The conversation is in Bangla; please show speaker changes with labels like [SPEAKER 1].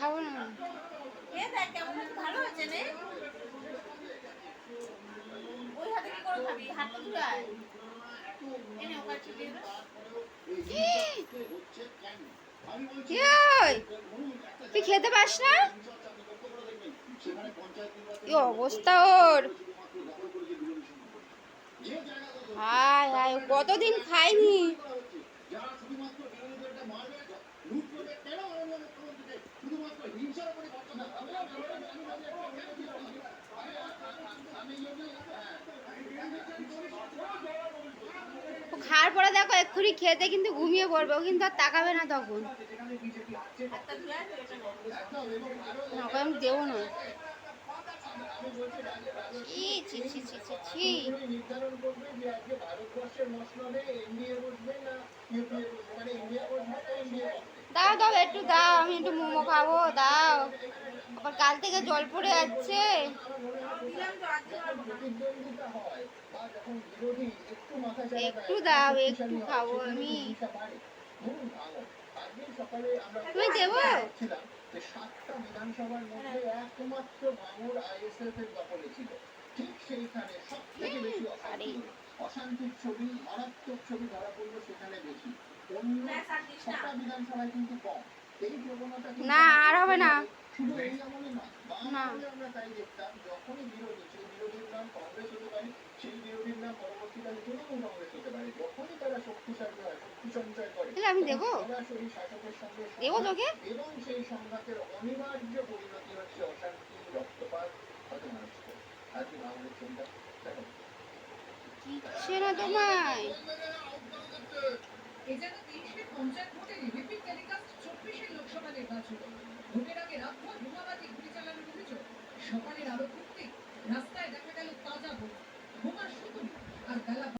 [SPEAKER 1] খাবি
[SPEAKER 2] এই, তুই খেতে পাস না? কি অবস্থা ওর? হায় হায় কতদিন খাইনি এক্ষুনি খেতে কিন্তু ঘুমিয়ে পড়বে, ও কিন্তু আর তাকাবে না তখন। আমি দেবো না। দাও দাও, একটু দাও, আমি একটু মোমো খাব, দাও। আবার কাল থেকে জল পড়ে যাচ্ছে।
[SPEAKER 3] একটু
[SPEAKER 2] দাও, একটু খাব আমি। তুমি দেবো
[SPEAKER 3] মারাত্মক
[SPEAKER 1] না।
[SPEAKER 2] আর হবে না।
[SPEAKER 3] আমরা তাই দেখতাম যখনই বিরোধী আজকে বাংলাদেশ চিন্তা দেখো।
[SPEAKER 2] দিচ্ছে না তোমায়।
[SPEAKER 4] এছাড়া তিরিশে পঞ্চায়েত ভোটে রিপিট টেলিকাস্ট চব্বিশে লোকসভা নির্বাচন। ভোটের আগে রাতভর বোমাবাজি গুলি চালানোর অভিযোগ। সকালের আরোগ্য